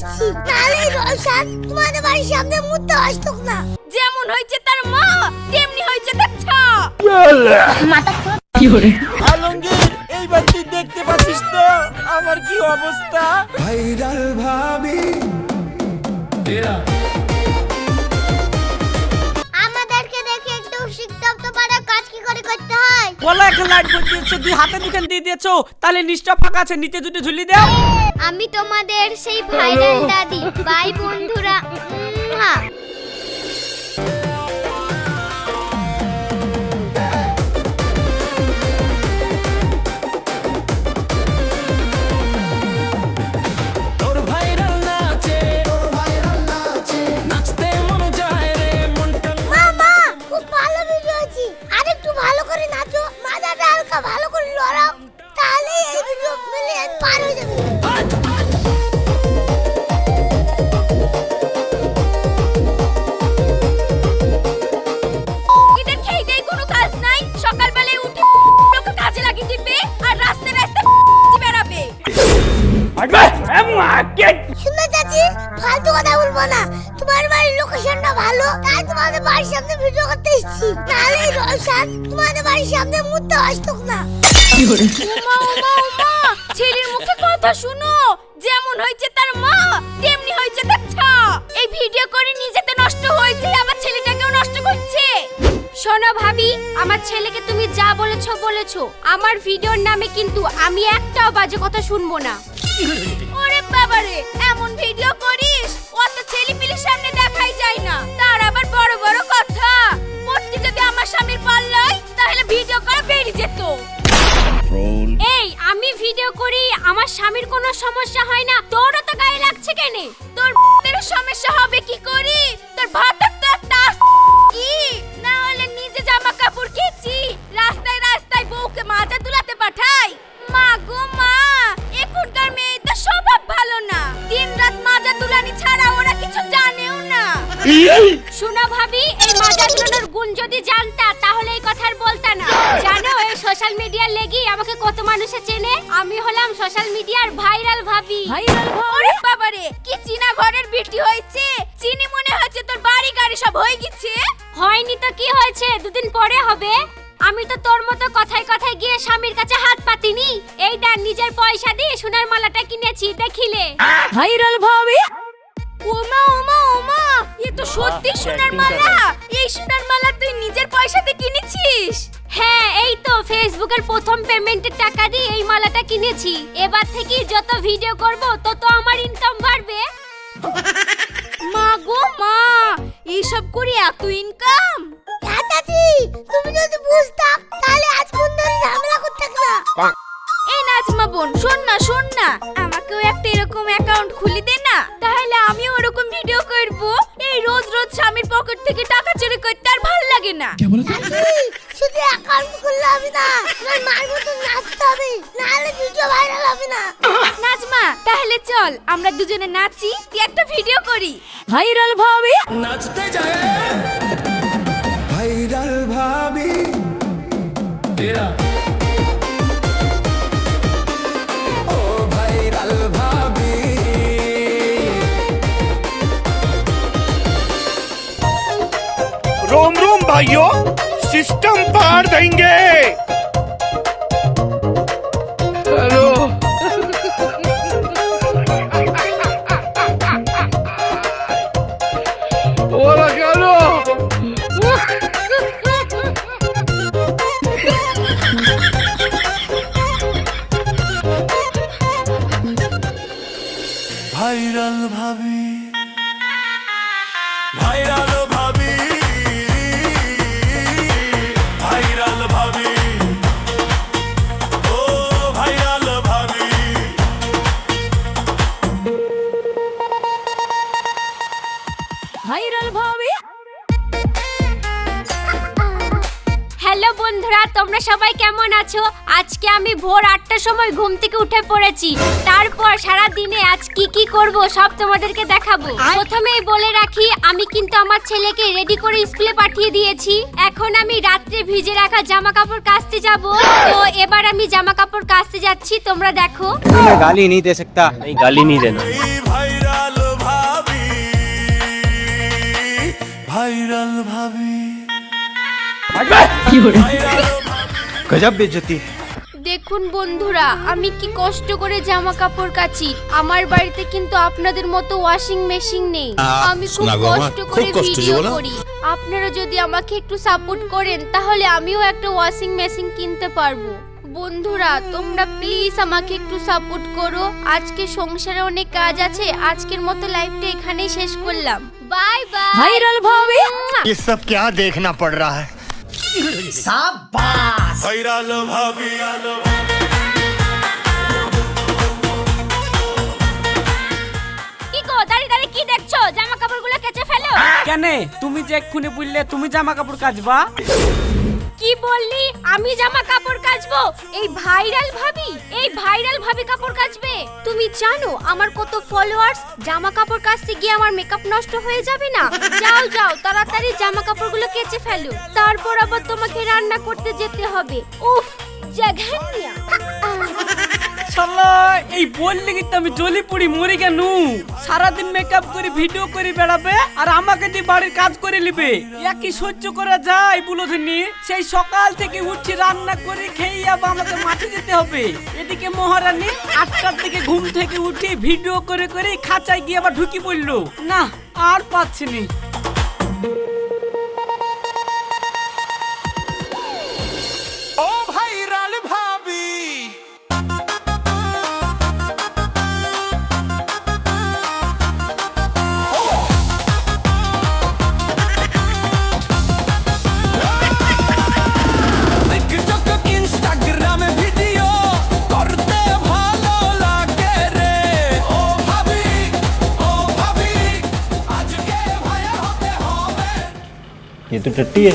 এসেছি নালে রসাদ তোমাদের বাড়ির সামনে মুদ্দা আসতো না। যেমন হয়েছে তার মা তেমনি হয়েছে তার ছা। আলমগীর এইবার তুই দেখতে পাচ্ছিস তো? আমার কি অবস্থা? ভাইরাল ভাবি। বলা একটা লাইট করে দিয়েছ দুই হাতে দুখান দিয়ে দিয়েছ, তাহলে নিচটা ফাঁকা আছে, নিচে দুটো ঝুলি দাও। আমি তোমাদের সেই ভাইরাল দাদি বাই বন্ধুরা শুনে চাচি ফালতু কথা বলব না। তোমার বাড়ির লোকেশনটা ভালো তাই তোমাদের বাড়ির সামনে ভিডিও করতে এসেছি। নাহলে রসাদ তোমাদের বাড়ির সামনে মুদ্দা আসতো না। ওমা ওমা ওমা ছেলের মুখে কথা শুনো। যেমন হয়েছে তার মা তেমনি হয়েছে তার ছা। এই ভিডিও করে নিজেতে নষ্ট হয়েছে আবার ছেলেটাকেও নষ্ট করছে। শোনো ভাবি আমার ছেলেকে তুমি যা বলেছ বলেছ। আমার ভিডিওর নামে কিন্তু আমি একটাও বাজে কথা শুনব না। বাবারে এমন ভিডিও করিস? অত ছেলে সামনে দেখাই যায় না। তার আবার বড় বড় কথা। পড়তে যদি আমার স্বামীর পাল্লাই তাহলে ভিডিও করা বেরিয়ে যেত। এই আমি ভিডিও করি আমার স্বামীর কোনো সমস্যা হয় না। তোরও তো গায়ে লাগছে কেনে? তোর সমস্যা হবে কি করি? তোর ভাতার শোনো ভাবি এই মাজা তুলানোর গুণ যদি জানতা তাহলে এই কথা আর বলতা না। জানো এই সোশ্যাল মিডিয়ার লেগি আমাকে কত মানুষে চেনে? আমি হলাম সোশ্যাল মিডিয়ার ভাইরাল ভাবি। ভাইরাল ওরে বাবারে কি চীনা ঘরের বিটি হয়েছে? চিনি মনে হচ্ছে তোর বাড়ি গাড়ি সব হয়ে গেছে। হয়নি তো কি হয়েছে? দুদিন পরে হবে। আমি তো তোর মতো কথায় কথায় গিয়ে স্বামীর কাছে হাত পাতিনি। এইটা নিজের পয়সা দিয়ে সোনার মালাটা কিনেছি দেখিলে। ভাইরাল ভাবি? ওমা ওমা ওমা এ তো সত্যি সোনার মালা। এই সোনার মালা তুই নিজের পয়সাতে কিনেছিস? হ্যাঁ এই তো ফেসবুকের প্রথম পেমেন্টের টাকা দিয়ে এই মালাটা কিনেছি। এবার থেকে যত ভিডিও করব তত আমার ইনকাম বাড়বে। মা গো মা এইসব করে এত ইনকাম দুজনে নাচি কি একটা ভিডিও করি ভাইরাল ভাবে নাচতে যায় ভাইরাল ভাবি ও ভাইরাল ভাবি रोम रोम भाइयों सिस्टम पार देंगे আছো আজকে আমি ভোর আটটার সময় ঘুম থেকে উঠে পড়েছি। তারপর সারা দিনে আজ কি কি করব সব তোমাদেরকে দেখাবো। প্রথমেই বলে রাখি আমি কিন্তু আমার ছেলেকে রেডি করে স্কুলে পাঠিয়ে দিয়েছি। এখন আমি রাত্রে ভিজে রাখা জামা কাপড় কাচতে যাব। তো এবার আমি জামা কাপড় কাচতে যাচ্ছি তোমরা দেখো। मैं गाली नहीं दे सकता नहीं गाली नहीं देना ভাইরাল ভাবি ভাইরাল ভাবি। गजब बेइज्जती দেখুন বন্ধুরা আমি কি কষ্ট করে জামা কাপড় কাচি আমার বাড়িতে কিন্তু আপনাদের মতো ওয়াশিং মেশিন নেই আমি খুব শোনা গো আমার, কষ্ট খুব করে কষ্ট যে ভিডিও বলো। করি আপনারা যদি আমাকে একটু সাপোর্ট করেন তাহলে আমিও একটা ওয়াশিং মেশিন কিনতে পারবো বন্ধুরা তোমরা প্লিজ আমাকে একটু সাপোর্ট করো আজকে সংসারে অনেক কাজ আছে আজকের মতো লাইফটা এখানেই শেষ করলাম বাই বাই ভাইরাল ভাবে ये सब क्या देखना पड़ रहा है ভাইরাল ভাবি আলো কি গো দাঁড়িয়ে দাঁড়িয়ে কি দেখছ? জামা কাপড়গুলো কেচে ফেলো? কেন? তুমি যে এক্ষুনি বললে তুমি জামা কাপড় কাচবা? কি বললি? আমি জামা কাপড় কাচবো? এই ভাইরাল ভাবি? এই ভাইরাল ভাবি কাপড় কাচবে? তুমি জানো, আমার কত ফলোয়ার্স জামা কাপড় কাচতে গিয়ে আমার মেকআপ নষ্ট হয়ে যাবে না? যাও যাও, তাড়াতাড়ি জামা কাপড়গুলো কেচে ফেলো। তারপর আবার তোমাকে রান্না করতে যেতে হবে। উফ জাঘানিয়া শালা এই বললে কিন্তু আমি জ্বলি পড়ি, মরে কেন সারাদিন মেকআপ করে ভিডিও করে বেড়াবে, আর আমাকে দিয়ে বাড়ির কাজ করে নিবে। একই সহ্য করা যায় বুলোধনি? সেই সকাল থেকে উঠছি রান্না করে খেয়ে আবার আমাকে মাঠে যেতে হবে। এদিকে মহারানী আটটার দিকে ঘুম থেকে উঠে ভিডিও করে করে খাঁচায় গিয়ে আবার ঢুকি পড়ল। না, আর পাচ্ছি নি। tu tertia.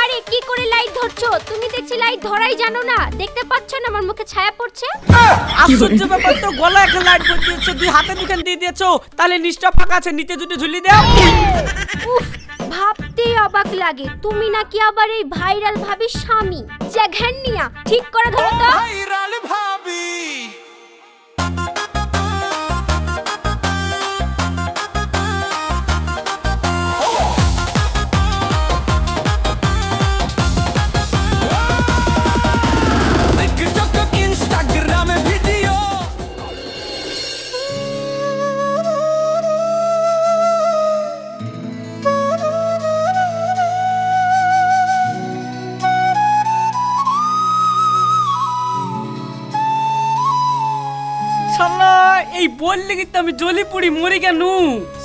আরে কি করে লাইট ধরছো? তুমি দেখছি লাইট ধরাই জানো না। দেখতে পাচ্ছ না আমার মুখে ছায়া পড়ছে? আশ্চর্য ব্যাপার তো গলা একটা লাইট করে দিয়েছ দুই হাতে দুখান দিয়ে দিয়েছ। তাহলে নিষ্ঠা ফাঁকা আছে নিচে দুটো ঝুলি দাও। উফ ভাবতেই অবাক লাগে। তুমি নাকি আবার এই ভাইরাল ভাবির স্বামী? জ্যাঘ্যান্নিয়া ঠিক করে ধরো তো। ভাইরাল ভাবি। শালা এই বললে কিন্তু আমি জলি পড়ি মরে কেন?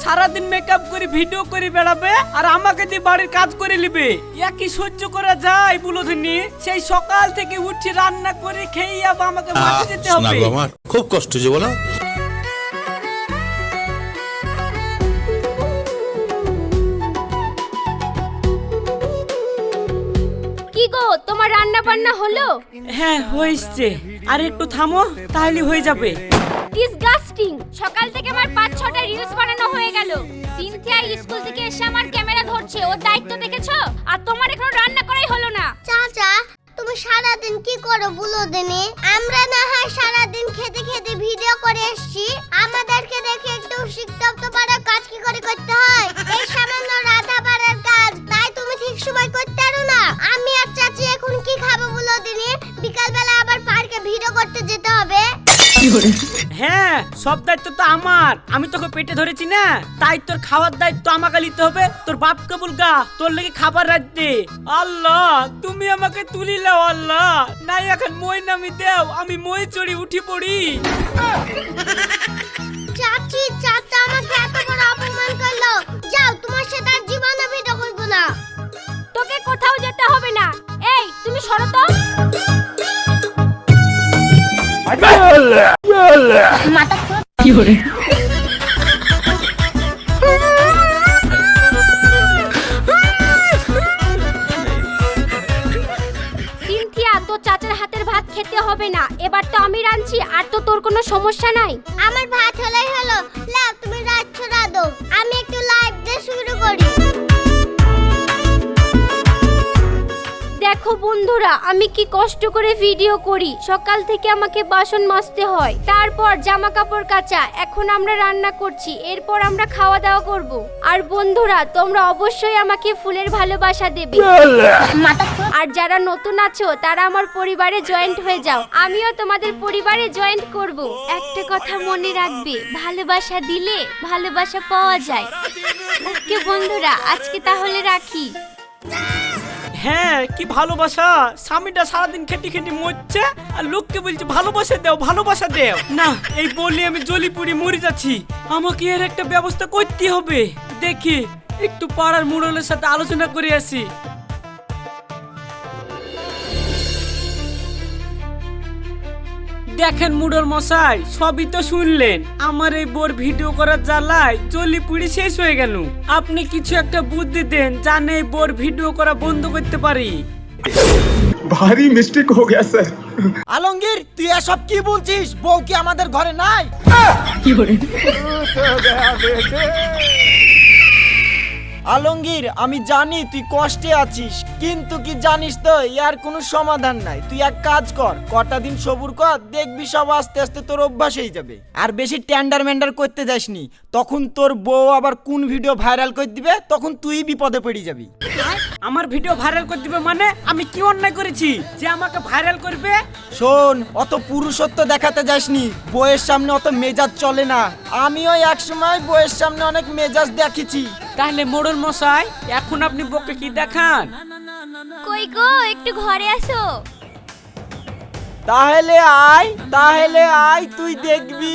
সারাদিন মেকআপ করে ভিডিও করে বেড়াবে আর আমাকে দিয়ে বাড়ির কাজ করে নিবে। একই সহ্য করা যায় বুলোধনি সেই সকাল থেকে উঠে রান্না করে খেয়ে আবার আমাকে মাঠে যেতে হবে। খুব কষ্ট যে বলো। তোমার রান্না বান্না হলো? হ্যাঁ হয়েছে। আর একটু থামো তাহলে হয়ে যাবে। ডিসগাস্টিং সকাল থেকে আমার পাঁচ ছটা রিলস বানানো হয়ে গেল। সিনথিয়া স্কুল থেকে এসে আমার ক্যামেরা ধরছে। ওর দায়িত্ব দেখেছ? আর তোমার এখনও রান্না করাই হলো না। চাচা তুমি সারাদিন কি করো বলো দিনে? আমরা না হয় সারাদিন খেতে খেতে ভিডিও করে এসেছি। আমাদেরকে দেখে একটু শিখতে তো পারো কাজ কি করে করতে হয়? হ্যাঁ সব দায়িত্ব তো আমার। আমি তোকে পেটে ধরেছি না? তাই তোর খাওয়ার দায়িত্ব আমাকে নিতে হবে। তোর বাপকে বলগা তোর লেগে খাবার রাখতে। আল্লাহ তুমি আমাকে তুলি লাও আল্লাহ। নাই এখন মই নামি দেও আমি মই চড়ি উঠি পড়ি। চাচি চাচা আমাকে এত বড় অপমান করল। যাও তোমার সাথে আর জীবনে ভিডিও করব না। তোকে কোথাও যেতে হবে না। এই তুমি সরো তো। তো চাচার হাতের ভাত খেতে হবে না। এবার তো আমি রাঁধছি, আর তো তোর কোনো সমস্যা নাই। আমার ভাত হলেই হলো। লাও, তুমি রাত রাধো। আমি একটু লাইভ দিয়ে শুরু করি। দেখো বন্ধুরা, আমি কি কষ্ট করে ভিডিও করি? সকাল থেকে আমাকে বাসন মাজতে হয়। তারপর জামা কাপড় কাচা। এখন আমরা রান্না করছি। এরপর আমরা খাওয়া দাওয়া করব। আর বন্ধুরা, তোমরা অবশ্যই আমাকে ফুলের ভালোবাসা দেবে। আর যারা নতুন আছো, তারা আমার পরিবারে জয়েন্ট হয়ে যাও। আমিও তোমাদের পরিবারে জয়েন্ট করব। একটা কথা মনে রাখবে, ভালোবাসা দিলে ভালোবাসা পাওয়া যায়। ওকে বন্ধুরা, আজকে তাহলে রাখি। হ্যাঁ কি ভালোবাসা? স্বামীটা সারাদিন খেটি খেটি মরছে, আর লোককে বলছে, ভালোবাসা দেও ভালোবাসা দেও। না, এই বলে আমি জলি পুড়ি মরে যাচ্ছি। আমাকে এর একটা ব্যবস্থা করতে হবে। দেখি, একটু পাড়ার মুরলের সাথে আলোচনা করে আসি। দেখেন মুডল মশাই সবই তো শুনলেন। আমার এই বোর ভিডিও করার জ্বালায় চলি পুড়ি শেষ হয়ে গেল। আপনি কিছু একটা বুদ্ধি দেন জানে এই বোর ভিডিও করা বন্ধ করতে পারি। ভারী মিস্টেক হয়ে গেছে আলমগীর তুই এসব কি বলছিস? বউ কি আমাদের ঘরে নাই? কি করে আলমগীর আমি জানি তুই কষ্টে আছিস কিন্তু কি জানিস তো ইয়ার কোনো সমাধান নাই। তুই এক কাজ কর কটা দিন সবুর কর দেখবি সব আস্তে আস্তে তোর অভ্যাস হয়ে যাবে। আর বেশি ট্যান্ডার ম্যান্ডার করতে যাসনি তখন তোর বউ আবার কোন ভিডিও ভাইরাল করে দিবে তখন তুই বিপদে পড়ে যাবি। আমার ভিডিও ভাইরাল করে দিবে মানে আমি কি অন্যায় করেছি? যে আমাকে ভাইরাল করবে? শোন অত পুরুষত্ব দেখাতে যাসনি বইয়ের সামনে অত মেজাজ চলে না। আমিও এক সময় বইয়ের সামনে অনেক মেজাজ দেখেছি। তাহলে মোড়ল মশাই এখন আপনি বকে কি দেখান কই গো একটু ঘরে আসো তাহলে আয় তাহলে আয় তুই দেখবি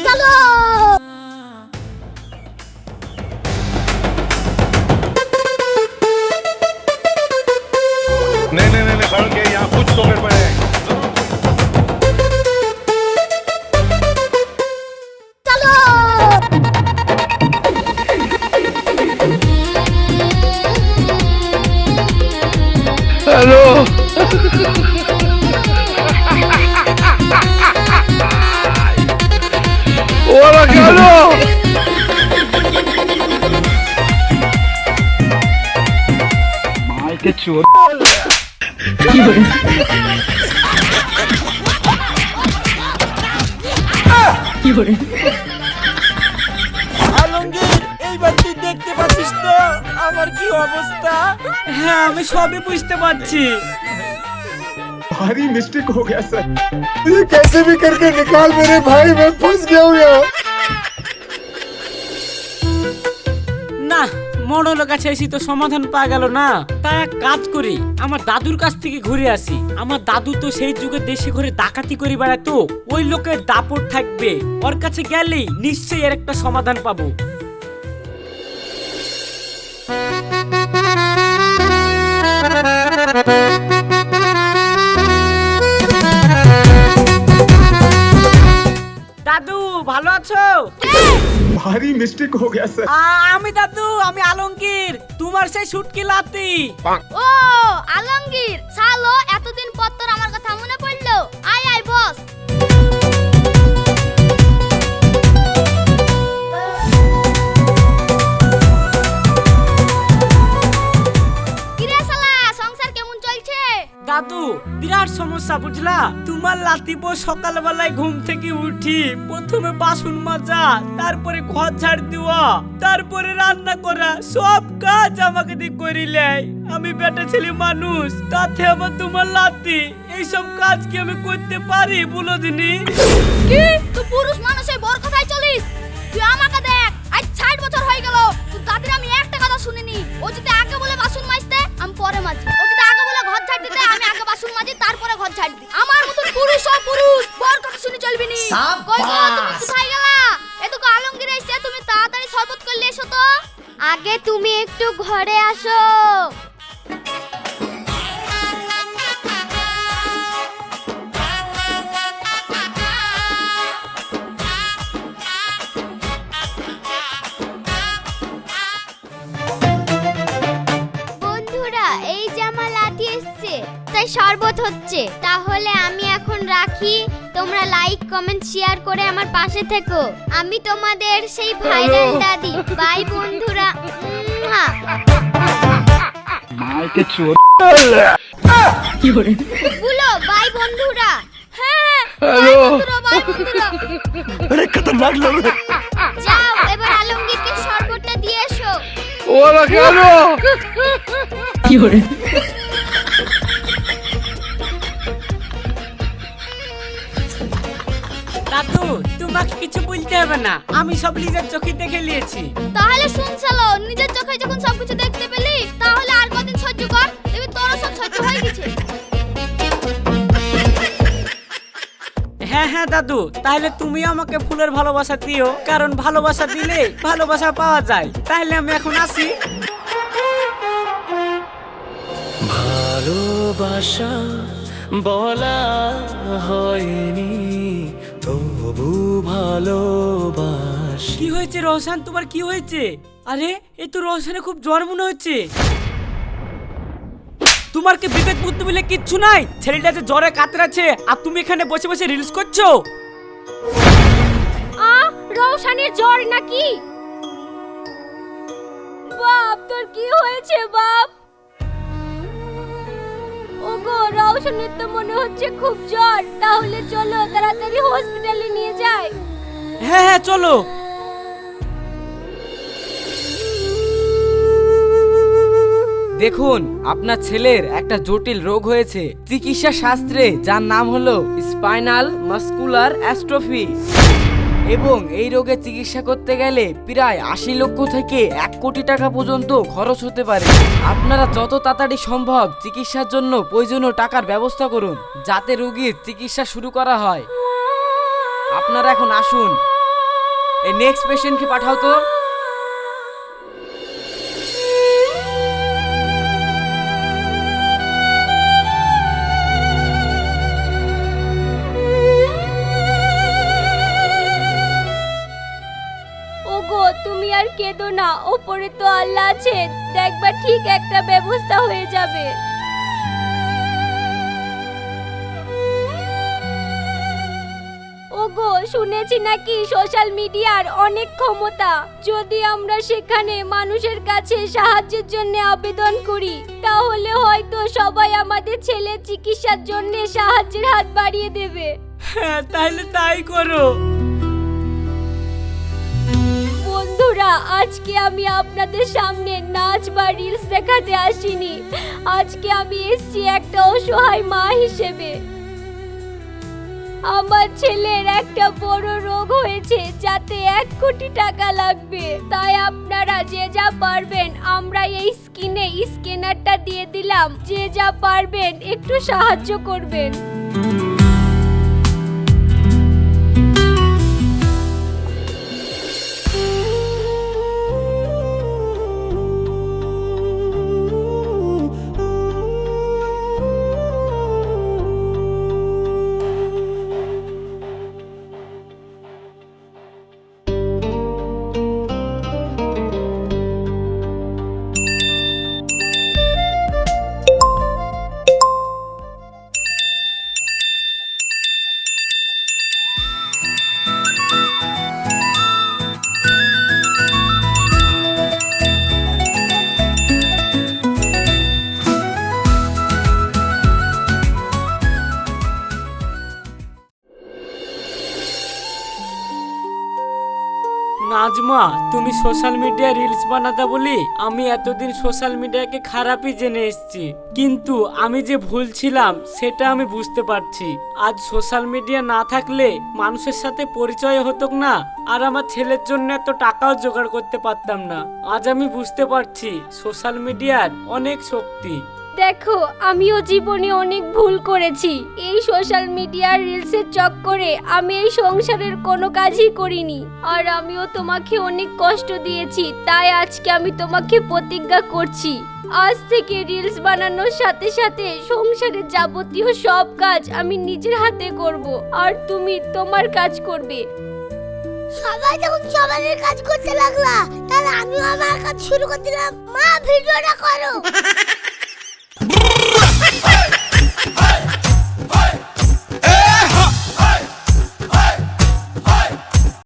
नहीं नहीं नहीं बढ़ के यहाँ कुछ तो गड़बड़ আলমগীর এইবার তুই দেখতে পাচ্ছিস তো আমার কি অবস্থা হ্যাঁ আমি সবই বুঝতে পারছি भारी मिस्टेक हो गया सर ये कैसे भी करके निकाल मेरे भाई मैं फंस गया हूँ यहाँ মোড়লের কাছে এসে তো সমাধান পাওয়া গেল না। তা এক কাজ করি, আমার দাদুর কাছ থেকে ঘুরে আসি। আমার দাদু তো সেই যুগে দেশে ঘরে ডাকাতি করে বেড়াতো, ওই লোকের দাপট থাকবে। ওর কাছে গেলেই নিশ্চয়ই এর একটা সমাধান পাবো। দাদু भारी मिस्टेक हो गया सर আ- আমি দাদু আমি আলমগীর তোমার সেই সুটকি লাতি ও আলমগীর সালো এতদিন সমস্যা বুঝলা? তোমার লাতি বউ সকালবেলায় ঘুম থেকে উঠি, প্রথমে বাসন মাজা, তারপরে ঘর ঝাড় দেওয়া, তারপরে রান্না করা, সব কাজ আমাকে দিয়ে করিলে। আমি বেটা ছেলে মানুষ, তাতে আবার তোমার লাতি। এইসব কাজ কি আমি করতে পারি বলো দিনি? কি? তুই পুরুষ মানুষের বর কথাই চলিস? তুই আমাকে দেখ, আজ ষাট বছর হয়ে গেল তুই দাদির আমি একটা কথা শুনিনি। ও যদি আগে বলে বাসন মাজতে, আমি পরে মাজি ঝাড় দিতে আমি আগে বাসন মাজি তারপরে ঘর ঝাড় দিই আমার মতন পুরুষ ও পুরুষ বর কথা শুনে চলবি নি। কই গো তুমি কোথায় গেলা? এদিকে আলমগীর এসে তুমি তাড়াতাড়ি শরবত করলে এসো তো। আগে তুমি একটু ঘরে আসো। রাস্তায় শরবত হচ্ছে। তাহলে আমি এখন রাখি। তোমরা লাইক কমেন্ট শেয়ার করে আমার পাশে থেকো। আমি তোমাদের সেই ভাইরাল দাদি। বাই বন্ধুরা। বলো বাই বন্ধুরা। হ্যাঁ, হ্যাঁ। যাও এবার আলমগীরকে শরবতটা দিয়ে এসো। ওরা কেন কি হরে তোমাকে কিছু বলতে হবে না। আমি সব নিজের চোখে দেখে নিয়েছি। তাহলে শুন চলো নিজের চোখে যখন সবকিছু দেখতে পেলি তাহলে আর কদিন সহ্য কর দেখবি তোর সব সহ্য হয়ে গেছে। হ্যাঁ হ্যাঁ দাদু তাহলে তুমি আমাকে ফুলের ভালোবাসা দিও কারণ ভালোবাসা দিলে ভালোবাসা পাওয়া যায়। তাহলে আমি এখন আসি। ভালোবাসা বলা হয়নি তবু ভালোবাস। কি হয়েছে রোশন? তোমার কি হয়েছে? আরে এই তো রোশনে খুব জ্বর মনে হচ্ছে। তোমার কি বিবেক বুদ্ধি বলে কিচ্ছু নাই? ছেলেটা যে জ্বরে কাতরাচ্ছে আর তুমি এখানে বসে বসে রিলস করছ? আ রৌশানের জ্বর নাকি? বাপ তোর কি হয়েছে বাপ? ওগো তো মনে হচ্ছে খুব জ্বর। তাহলে চলো তাড়াতাড়ি হসপিটালে নিয়ে যাই। হ্যাঁ হ্যাঁ চলো। দেখুন, আপনার ছেলের একটা জটিল রোগ হয়েছে। চিকিৎসা শাস্ত্রে যার নাম হলো স্পাইনাল মাস্কুলার অ্যাস্ট্রফি এবং এই রোগে চিকিৎসা করতে গেলে প্রায় আশি লক্ষ থেকে এক কোটি টাকা পর্যন্ত খরচ হতে পারে। আপনারা যত তাড়াতাড়ি সম্ভব চিকিৎসার জন্য প্রয়োজনীয় টাকার ব্যবস্থা করুন, যাতে রোগীর চিকিৎসা শুরু করা হয়। আপনারা এখন আসুন। এই নেক্সট পেশেন্টকে পাঠাও তো। না ওপরে তো আল্লাহ আছে দেখবা ঠিক একটা ব্যবস্থা হয়ে যাবে। ওগো, শুনেছি নাকি সোশ্যাল মিডিয়ার অনেক ক্ষমতা। যদি আমরা সেখানে মানুষের কাছে সাহায্যের জন্য আবেদন করি, তাহলে হয়তো সবাই আমাদের ছেলে চিকিৎসার জন্য সাহায্যের হাত বাড়িয়ে দেবে। হ্যাঁ তাহলে তাই করো। বন্ধুরা আজকে আমি আপনাদের সামনে নাচ বা রিলস দেখাতে আসিনি। আজকে আমি এসেছি একটা অসহায় মা হিসেবে। আমার ছেলের একটা বড় রোগ হয়েছে, যাতে এক কোটি টাকা লাগবে। তাই আপনারা যে যা পারবেন, আমরা এই স্কিনে স্ক্যানারটা দিয়ে দিলাম। যে যা পারবেন, একটু সাহায্য করবেন। নাজমা তুমি সোশ্যাল মিডিয়া রিলস বানাতে বলি আমি এতদিন সোশ্যাল মিডিয়াকে খারাপই জেনে এসেছি। কিন্তু আমি যে ভুল ছিলাম, সেটা আমি বুঝতে পারছি। আজ সোশ্যাল মিডিয়া না থাকলে মানুষের সাথে পরিচয় হতো না, আর আমার ছেলের জন্য এত টাকাও জোগাড় করতে পারতাম না। আজ আমি বুঝতে পারছি সোশ্যাল মিডিয়ার অনেক শক্তি। দেখো আমিও জীবনে অনেক ভুল করেছি। এই সোশ্যাল মিডিয়ার রিলসের চক্করে আমি এই সংসারের কোনো কাজই করিনি। আর আমিও তোমাকে অনেক কষ্ট দিয়েছি তাই আজকে আমি তোমাকে প্রতিজ্ঞা করছি। আজ থেকে রিলস বানানোর সাথে সাথে সংসারের যাবতীয় সব কাজ আমি নিজের হাতে করব আর তুমি তোমার কাজ করবে। সবাই যখন সবাই কাজ করতে লাগলা তাহলে আমিও আমার কাজ শুরু করে দিলাম। মা ভিডিওটা করো। Brrr!